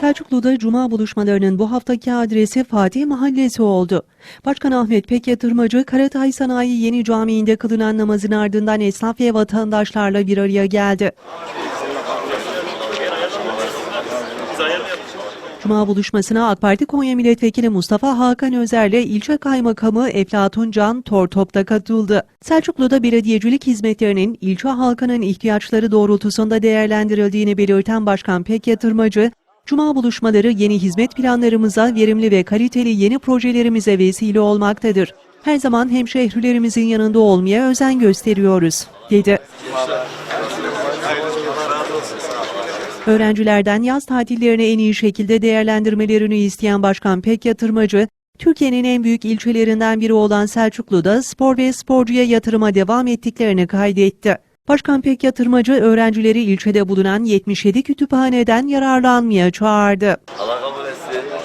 Selçuklu'da Cuma buluşmalarının bu haftaki adresi Fatih Mahallesi oldu. Başkan Ahmet Pek Yatırmacı, Karatay Sanayi Yeni Camii'nde kılınan namazın ardından esnaf ve vatandaşlarla bir araya geldi. Cuma buluşmasına AK Parti Konya Milletvekili Mustafa Hakan Özer'le ilçe kaymakamı Eflatun Can Tortop'ta katıldı. Selçuklu'da belediyecilik hizmetlerinin ilçe halkının ihtiyaçları doğrultusunda değerlendirildiğini belirten Başkan Pek Yatırmacı, Cuma buluşmaları yeni hizmet planlarımıza, verimli ve kaliteli yeni projelerimize vesile olmaktadır. Her zaman hemşehrilerimizin yanında olmaya özen gösteriyoruz, dedi. Öğrencilerden yaz tatillerini en iyi şekilde değerlendirmelerini isteyen Başkan Pek Yatırmacı, Türkiye'nin en büyük ilçelerinden biri olan Selçuklu'da spor ve sporcuya yatırıma devam ettiklerini kaydetti. Başkan Pek Yatırmacı öğrencileri ilçede bulunan 77 kütüphaneden yararlanmaya çağırdı. Allah kabul etsin.